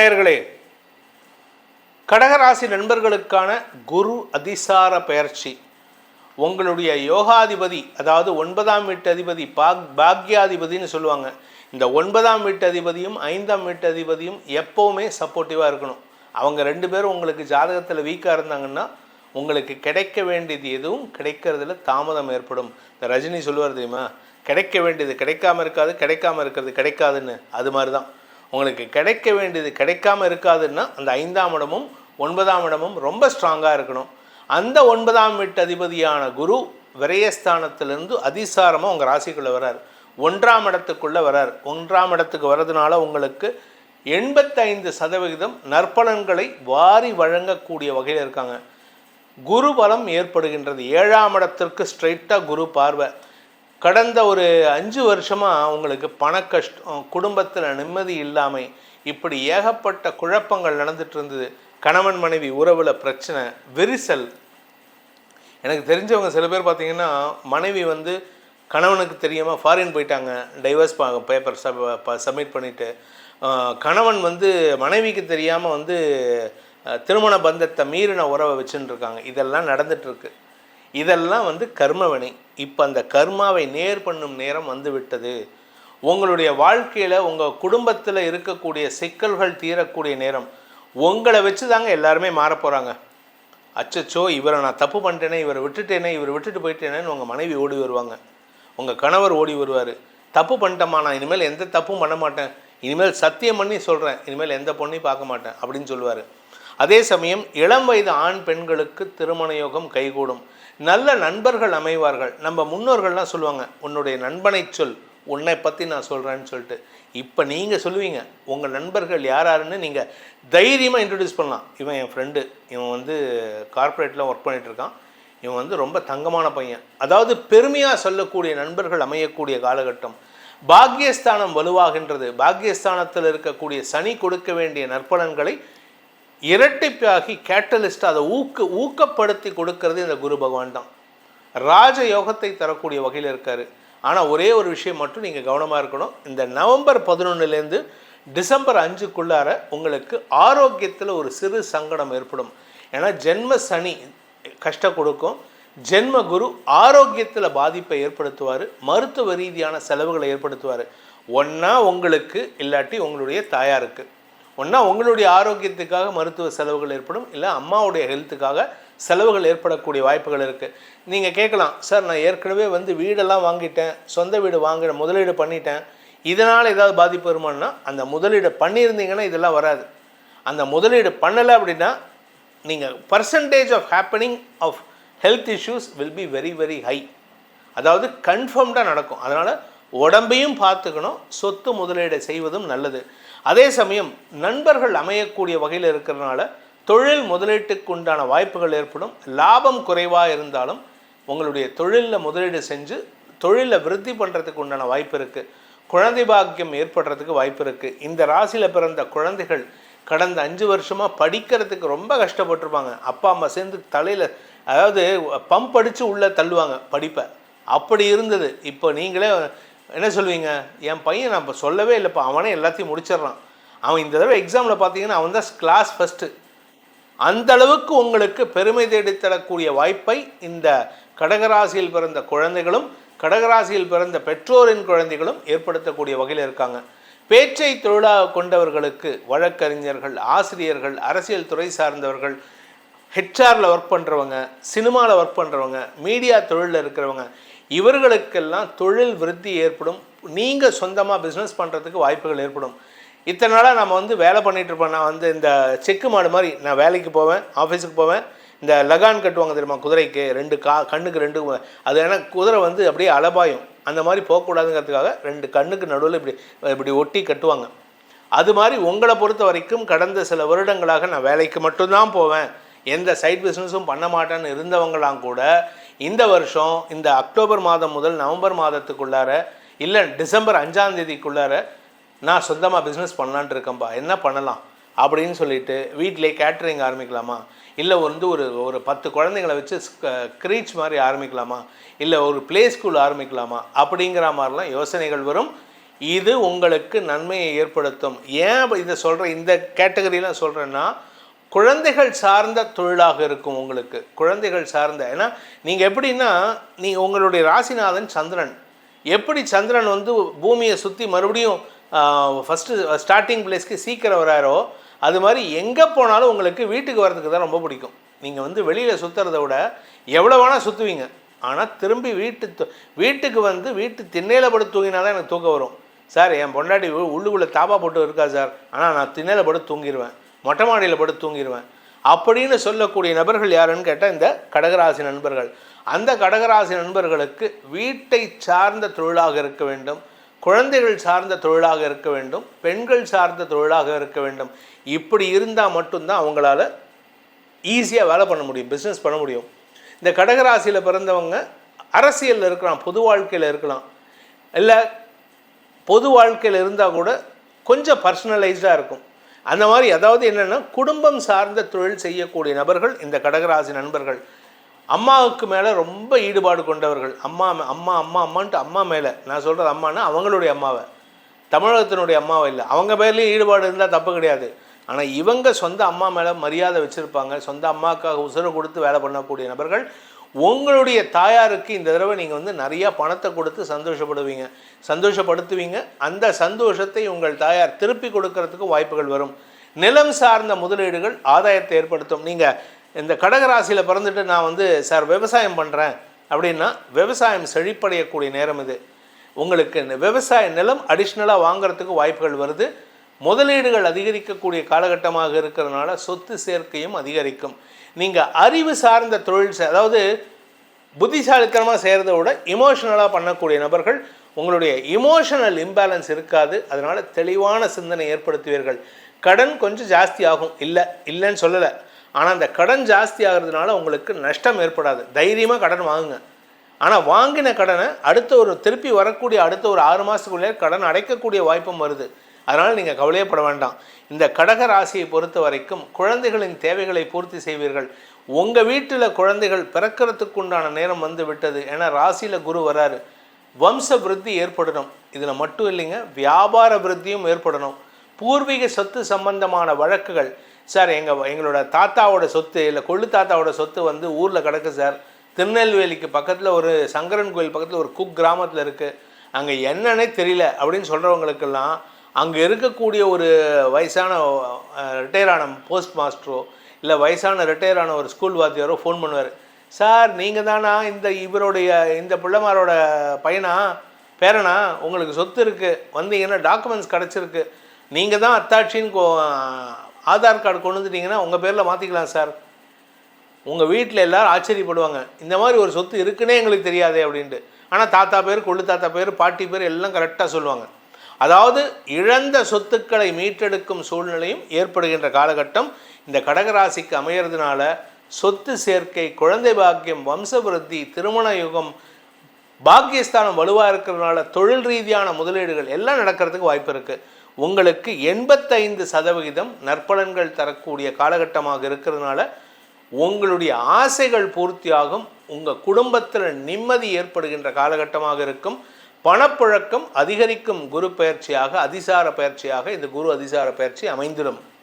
நேயர்களே கடகராசி நண்பர்களுக்கான குரு அதிசார பெயர்ச்சி. உங்களுடைய யோகாதிபதி அதாவது ஒன்பதாம் வீட்டு அதிபதி பாக் பாக்யாதிபதின்னு சொல்லுவாங்க. இந்த ஒன்பதாம் வீட்டு அதிபதியும் ஐந்தாம் வீட்டு அதிபதியும் எப்போவுமே சப்போர்ட்டிவாக இருக்கணும். அவங்க ரெண்டு பேரும் உங்களுக்கு ஜாதகத்தில் வீக்காக இருந்தாங்கன்னா உங்களுக்கு கிடைக்க வேண்டியது எதுவும் கிடைக்கிறதுல தாமதம் ஏற்படும். இந்த ரஜினி சொல்லுவார் தெரியுமா? கிடைக்க வேண்டியது கிடைக்காம இருக்காது கிடைக்காம இருக்கிறது கிடைக்காதுன்னு. அது மாதிரி தான் உங்களுக்கு கிடைக்க வேண்டியது கிடைக்காம இருக்காதுன்னா அந்த ஐந்தாம் இடமும் ஒன்பதாம் இடமும் ரொம்ப ஸ்ட்ராங்காக இருக்கணும். அந்த ஒன்பதாம் வீட்டு அதிபதியான குரு விரயஸ்தானத்திலிருந்து அதிசாரமாக உங்கள் ராசிக்குள்ளே வரார். ஒன்றாம் இடத்துக்குள்ளே வரார். ஒன்றாம் இடத்துக்கு வர்றதுனால உங்களுக்கு எண்பத்தைந்து சதவிகிதம் நற்பலன்களை வாரி வழங்கக்கூடிய வகையில் இருக்காங்க. குரு பலம் ஏற்படுகின்றது. ஏழாம் இடத்திற்கு ஸ்ட்ரைட்டாக குரு பார்வை. கடந்த ஒரு அஞ்சு வருஷமாக உங்களுக்கு பண கஷ்டம் குடும்பத்தில் நிம்மதி இல்லாமை இப்படி ஏகப்பட்ட குழப்பங்கள் நடந்துட்டு இருந்தது. கணவன் மனைவி உறவில் பிரச்சனை விரிசல். எனக்கு தெரிஞ்சவங்க சில பேர் பார்த்தீங்கன்னா மனைவி வந்து கணவனுக்கு தெரியாமல் ஃபாரின் போயிட்டாங்க. டைவர்ஸ் பேப்பர் சப்மிட் பண்ணிவிட்டு கணவன் வந்து மனைவிக்கு தெரியாமல் வந்து திருமண பந்தத்தை மீறின உறவை வச்சுன்னு இருக்காங்க. இதெல்லாம் நடந்துட்டு இதெல்லாம் வந்து கர்மவினை. இப்போ அந்த கர்மாவை நேர் பண்ணும் நேரம் வந்து விட்டது உங்களுடைய வாழ்க்கையில் உங்கள் குடும்பத்தில் இருக்கக்கூடிய சிக்கல்கள் தீரக்கூடிய நேரம். உங்களை வச்சு தாங்க எல்லாருமே மாறப்போகிறாங்க அச்சச்சோ இவரை நான் தப்பு பண்ணிட்டேனே இவரை விட்டுட்டேனே இவரை விட்டுட்டு போயிட்டேனேன்னு உங்கள் மனைவி ஓடி வருவாங்க. உங்கள் கணவர் ஓடி வருவார். தப்பு பண்ணிட்டேம்மா நான் இனிமேல் எந்த தப்பும் பண்ண மாட்டேன். இனிமேல் சத்தியம் பண்ணி சொல்கிறேன் இனிமேல் எந்த பொண்ணையும் பார்க்க மாட்டேன் அப்படின்னு சொல்லுவார். அதே சமயம் இளம் வயது ஆண் பெண்களுக்கு திருமண யோகம் கைகூடும். நல்ல நண்பர்கள் அமைவார்கள். நம்ம முன்னோர்கள்லாம் சொல்லுவாங்க உன்னுடைய நண்பனை சொல் உன்னை பற்றி நான் சொல்கிறேன்னு சொல்லிட்டு. இப்போ நீங்கள் சொல்லுவீங்க உங்கள் நண்பர்கள் யார் யாருன்னு நீங்கள் தைரியமாக இன்ட்ரடியூஸ் பண்ணலாம். இவன் என் ஃப்ரெண்டு இவன் வந்து கார்ப்பரேட்டில் ஒர்க் பண்ணிகிட்ருக்கான் இவன் வந்து ரொம்ப தங்கமான பையன். அதாவது பெருமையாக சொல்லக்கூடிய நண்பர்கள் அமையக்கூடிய காலகட்டம். பாக்யஸ்தானம் வலுவாகின்றது. பாக்யஸ்தானத்தில் இருக்கக்கூடிய சனி கொடுக்க வேண்டிய நற்பலன்களை இரட்டிப்பாகி கேட்டலிஸ்ட் அதை ஊக்க ஊக்கப்படுத்தி கொடுக்கறது இந்த குரு பகவான் தான். ராஜ யோகத்தை தரக்கூடிய வகையில் இருக்கார். ஆனால் ஒரே ஒரு விஷயம் மட்டும் நீங்கள் கவனமாக இருக்கணும். இந்த நவம்பர் பதினொன்றுலேருந்து டிசம்பர் அஞ்சுக்குள்ளார உங்களுக்கு ஆரோக்கியத்தில் ஒரு சிறு சங்கடம் ஏற்படும். ஏன்னா ஜென்ம சனி கஷ்டம் கொடுக்கும். ஜென்ம குரு ஆரோக்கியத்தில் பாதிப்பை ஏற்படுத்துவார் மருத்துவ ரீதியான செலவுகளை ஏற்படுத்துவார். ஒன்றா உங்களுக்கு இல்லாட்டி உங்களுடைய தாயாருக்கு. ஒன்றா உங்களுடைய ஆரோக்கியத்துக்காக மருத்துவ செலவுகள் ஏற்படும் இல்லை அம்மாவுடைய ஹெல்த்துக்காக செலவுகள் ஏற்படக்கூடிய வாய்ப்புகள் இருக்குது நீங்கள் கேட்கலாம் சார் நான் ஏற்கனவே வந்து வீடெல்லாம் வாங்கிட்டேன் சொந்த வீடு வாங்கின முதலீடு பண்ணிட்டேன். இதனால் ஏதாவது பாதிப்பு வருமானா? அந்த முதலீடு பண்ணியிருந்தீங்கன்னா இதெல்லாம் வராது. அந்த முதலீடு பண்ணலை அப்படின்னா நீங்கள் percentage of happening of health issues will be very very high அதாவது கன்ஃபார்ம்டாக நடக்கும். அதனால் உடம்பையும் பார்த்துக்கணும் சொத்து முதலீடு செய்வதும் நல்லது. அதே சமயம் நண்பர்கள் அமையக்கூடிய வகையில் இருக்கிறதுனால தொழில் முதலீட்டுக்கு உண்டான வாய்ப்புகள் ஏற்படும். லாபம் குறைவாக இருந்தாலும் உங்களுடைய தொழிலில் முதலீடு செஞ்சு தொழிலில் விருத்தி பண்ணுறதுக்கு உண்டான வாய்ப்பு இருக்குது குழந்தை பாக்கியம் ஏற்படுறதுக்கு வாய்ப்பு இருக்குது இந்த ராசியில் பிறந்த குழந்தைகள் கடந்த அஞ்சு வருஷமாக படிக்கிறதுக்கு ரொம்ப கஷ்டப்பட்டிருப்பாங்க. அப்பா அம்மா சேர்ந்து தலையில் அதாவது பம்ப் அடித்து உள்ளே தள்ளுவாங்க படிப்பை. அப்படி இருந்தது. இப்போ நீங்களே என்ன சொல்லுவீங்க என் பையன் நான் இப்போ சொல்லவே இல்லைப்பா அவனே எல்லாத்தையும் முடிச்சிடுறான். அவன் இந்த தடவை எக்ஸாமில் பார்த்தீங்கன்னா அவன் தான் கிளாஸ் ஃபஸ்ட்டு அந்த அளவுக்கு உங்களுக்கு பெருமை தேடித்தரக்கூடிய வாய்ப்பை இந்த கடகராசியில் பிறந்த குழந்தைகளும் கடகராசியில் பிறந்த பெற்றோரின் குழந்தைகளும் ஏற்படுத்தக்கூடிய வகையில் இருக்காங்க. பேச்சை தொழிலாக கொண்டவர்களுக்கு வழக்கறிஞர்கள் ஆசிரியர்கள் அரசியல் துறை சார்ந்தவர்கள் ஹெச்ஆரில் ஒர்க் பண்ணுறவங்க சினிமாவில் ஒர்க் பண்ணுறவங்க மீடியா தொழிலில் இருக்கிறவங்க இவர்களுக்கெல்லாம் தொழில் விருத்தி ஏற்படும். நீங்கள் சொந்தமாக பிஸ்னஸ் பண்ணுறதுக்கு வாய்ப்புகள் ஏற்படும். இத்தனை நாளாக நம்ம வந்து வேலை பண்ணிகிட்டு இருப்போம். நான் வந்து இந்த செக்கு மாடு மாதிரி நான் வேலைக்கு போவேன் ஆஃபீஸுக்கு போவேன். இந்த லகான் கட்டுவாங்க தெரியுமா குதிரைக்கு ரெண்டு கா கண்ணுக்கு ரெண்டு அது ஏன்னா குதிரை வந்து அப்படியே அலபாயும். அந்த மாதிரி போகக்கூடாதுங்கிறதுக்காக ரெண்டு கண்ணுக்கு நடுவில் இப்படி இப்படி ஒட்டி கட்டுவாங்க. அது மாதிரி உங்களை பொறுத்த வரைக்கும் கடந்த சில வருடங்களாக நான் வேலைக்கு மட்டும்தான் போவேன். எந்த சைட் பிஸ்னஸும் பண்ண மாட்டேன்னு இருந்தவங்களாம் கூட இந்த வருஷம் இந்த அக்டோபர் மாதம் முதல் நவம்பர் மாதத்துக்குள்ளார இல்லை டிசம்பர் அஞ்சாம் தேதிக்குள்ளார நான் சொந்தமாக பிஸ்னஸ் பண்ணலான்ட்டு இருக்கேன்ப்பா என்ன பண்ணலாம் அப்படின்னு சொல்லிட்டு வீட்டிலே கேட்ரிங் ஆரம்பிக்கலாமா? இல்லை வந்து ஒரு ஒரு பத்து குழந்தைங்களை வச்சு க்ரீச் மாதிரி ஆரம்பிக்கலாமா? இல்லை ஒரு ப்ளே ஸ்கூல் ஆரம்பிக்கலாமா? அப்படிங்கிற மாதிரிலாம் யோசனைகள் வரும். இது உங்களுக்கு நன்மையை ஏற்படுத்தும். ஏன் இதை சொல்கிறேன் இந்த கேட்டகரியெலாம் சொல்கிறேன்னா குழந்தைகள் சார்ந்த தொழிலாக இருக்கும் உங்களுக்கு. குழந்தைகள் சார்ந்த. ஏன்னா நீங்கள் எப்படின்னா நீ உங்களுடைய ராசிநாதன் சந்திரன். எப்படி சந்திரன் வந்து பூமியை சுற்றி மறுபடியும் ஃபஸ்ட்டு ஸ்டார்டிங் பிளேஸ்க்கு சீக்கிரம் வராரோ அது மாதிரி எங்கே போனாலும் உங்களுக்கு வீட்டுக்கு வர்றதுக்கு தான் ரொம்ப பிடிக்கும். நீங்கள் வந்து வெளியில் சுற்றுறத விட எவ்வளோ வேணால் சுற்றுவீங்க ஆனால் திரும்பி வீட்டு வீட்டுக்கு வந்து வீட்டு திண்ணையில் படுத்து தூங்கினா தான் எனக்கு தூக்கம் வரும். சார் என் பொண்டாட்டி உ- உள்ளுக்குள்ளே தாப்பா போட்டு இருக்கா சார்? ஆனால் நான் திண்ணையில் படுத்து தூங்கிடுவேன் மொட்டை மாடியில் படுத்து தூங்கிடுவேன் அப்படின்னு சொல்லக்கூடிய நபர்கள் யாருன்னு கேட்டால் இந்த கடகராசி நண்பர்கள். அந்த கடகராசி நண்பர்களுக்கு வீட்டை சார்ந்த தொழிலாக இருக்க வேண்டும். குழந்தைகள் சார்ந்த தொழிலாக இருக்க வேண்டும். பெண்கள் சார்ந்த தொழிலாக இருக்க வேண்டும். இப்படி இருந்தால் மட்டும்தான் அவங்களால ஈஸியாக வேலை பண்ண முடியும் பிஸ்னஸ் பண்ண முடியும். இந்த கடகராசியில் பிறந்தவங்க அரசியலில் இருக்கலாம் பொது வாழ்க்கையில் இருக்கலாம். இல்லை பொது வாழ்க்கையில் இருந்தால் கூட கொஞ்சம் பர்சனலைஸ்டாக இருக்கும். அந்த மாதிரி அதாவது என்னென்னா குடும்பம் சார்ந்த தொழில் செய்யக்கூடிய நபர்கள் இந்த கடகராசி நண்பர்கள் அம்மாவுக்கு மேலே ரொம்ப ஈடுபாடு கொண்டவர்கள். அம்மா அம்மா அம்மா அம்மான்ட்டு அம்மா மேலே. நான் சொல்கிறது அம்மானா அவங்களுடைய அம்மாவை. தமிழகத்தினுடைய அம்மாவை இல்லை. அவங்க பேர்லேயும் ஈடுபாடு இருந்தால் தப்பு கிடையாது. ஆனால் இவங்க சொந்த அம்மா மேலே மரியாதை வச்சுருப்பாங்க. சொந்த அம்மாவுக்காக உசுரை கொடுத்து வேலை பண்ணக்கூடிய நபர்கள் உங்களுடைய தாயாருக்கு இந்த தடவை நீங்கள் வந்து நிறையா பணத்தை கொடுத்து சந்தோஷப்படுவீங்க. சந்தோஷப்படுத்துவீங்க. அந்த சந்தோஷத்தை உங்கள் தாயார் திருப்பி கொடுக்கறதுக்கு வாய்ப்புகள் வரும். நிலம் சார்ந்த முதலீடுகள் ஆதாயத்தை ஏற்படுத்தும். நீங்கள் இந்த கடகராசியில் பிறந்துட்டு நான் வந்து சார் விவசாயம் பண்ணுறேன் அப்படின்னா விவசாயம் செழிப்படையக்கூடிய நேரம் இது. உங்களுக்கு இந்த விவசாய நிலம் அடிஷ்னலாக வாங்குறதுக்கு வாய்ப்புகள் வருது. முதலீடுகள் அதிகரிக்கக்கூடிய காலகட்டமாக இருக்கிறதுனால சொத்து சேர்க்கையும் அதிகரிக்கும். நீங்கள் அறிவு சார்ந்த தொழில் அதாவது புத்திசாலித்தனமாக செய்கிறத விட இமோஷனலாக பண்ணக்கூடிய நபர்கள் உங்களுடைய இமோஷனல் இம்பேலன்ஸ் இருக்காது. அதனால் தெளிவான சிந்தனை ஏற்படுத்துவீர்கள். கடன் கொஞ்சம் ஜாஸ்தி ஆகும். இல்லை இல்லைன்னு சொல்லலை. ஆனால் அந்த கடன் ஜாஸ்தி ஆகிறதுனால உங்களுக்கு நஷ்டம் ஏற்படாது. தைரியமாக கடன் வாங்குங்க. ஆனால் வாங்கின கடனை அடுத்த ஒரு திருப்பி வரக்கூடிய அடுத்த ஒரு ஆறு மாதத்துக்குள்ளே கடன் அடைக்கக்கூடிய வாய்ப்பும் வருது. அதனால் நீங்கள் கவலையப்பட வேண்டாம். இந்த கடக ராசியை பொறுத்த வரைக்கும் குழந்தைகளின் தேவைகளை பூர்த்தி செய்வீர்கள். உங்கள் வீட்டில் குழந்தைகள் பிறக்கிறதுக்கு உண்டான நேரம் வந்து விட்டது ஏன்னா ராசியில் குரு வராரு. வம்ச விருத்தி ஏற்படணும். இதில் மட்டும் இல்லைங்க வியாபார விருத்தியும் ஏற்படணும். பூர்வீக சொத்து சம்பந்தமான வழக்குகள். சார் எங்கள் எங்களோட தாத்தாவோட சொத்து இல்லை கொள்ளு தாத்தாவோட சொத்து வந்து ஊரில் கிடக்கு சார். திருநெல்வேலிக்கு பக்கத்தில் ஒரு சங்கரன் கோயில் பக்கத்தில் ஒரு குக் கிராமத்தில் இருக்குது அங்கே என்னன்னே தெரியல அப்படின்னு சொல்கிறவங்களுக்கெல்லாம் அங்கே இருக்கக்கூடிய ஒரு வயசான ரிட்டையர் ஆன போஸ்ட் மாஸ்டரோ இல்லை வயசான ரிட்டையர் ஆன ஒரு ஸ்கூல் வாத்தியாரோ ஃபோன் பண்ணுவார். சார் நீங்கள் தானா? இந்த இவருடைய இந்த பிள்ளைமாரோட பையனா? பேரனா? உங்களுக்கு சொத்து இருக்குது வந்தீங்கன்னா டாக்குமெண்ட்ஸ் கிடச்சிருக்கு. நீங்கள் தான் அத்தாட்சின்னு கோ ஆதார் கார்டு கொண்டு வந்துட்டீங்கன்னா உங்கள் பேரில் மாற்றிக்கலாம் சார். உங்கள் வீட்டில் எல்லோரும் ஆச்சரியப்படுவாங்க. இந்த மாதிரி ஒரு சொத்து இருக்குன்னே எங்களுக்கு தெரியாதே அப்படின்ட்டு. ஆனால் தாத்தா பேர் கொள்ளு தாத்தா பேர் பாட்டி பேர் எல்லாம் கரெக்டாக சொல்லுவாங்க. அதாவது இழந்த சொத்துக்களை மீட்டெடுக்கும் சூழ்நிலையும் ஏற்படுகின்ற காலகட்டம். இந்த கடகராசிக்கு அமையறதுனால சொத்து சேர்க்கை குழந்தை பாக்கியம் வம்சவிருத்தி திருமண யுகம் பாக்கியஸ்தானம் வலுவாக இருக்கிறதுனால தொழில் ரீதியான முதலீடுகள் எல்லாம் நடக்கிறதுக்கு வாய்ப்பு இருக்குது உங்களுக்கு எண்பத்தைந்து சதவிகிதம் நற்பலன்கள் தரக்கூடிய காலகட்டமாக இருக்கிறதுனால உங்களுடைய ஆசைகள் பூர்த்தியாகும். உங்கள் குடும்பத்தில் நிம்மதி ஏற்படுகின்ற காலகட்டமாக இருக்கும். பணப்புழக்கம் அதிகரிக்கும் குரு பயிற்சியாக அதிசார பயிற்சியாக இந்த குரு அதிசார பயிற்சி அமைந்திடும்.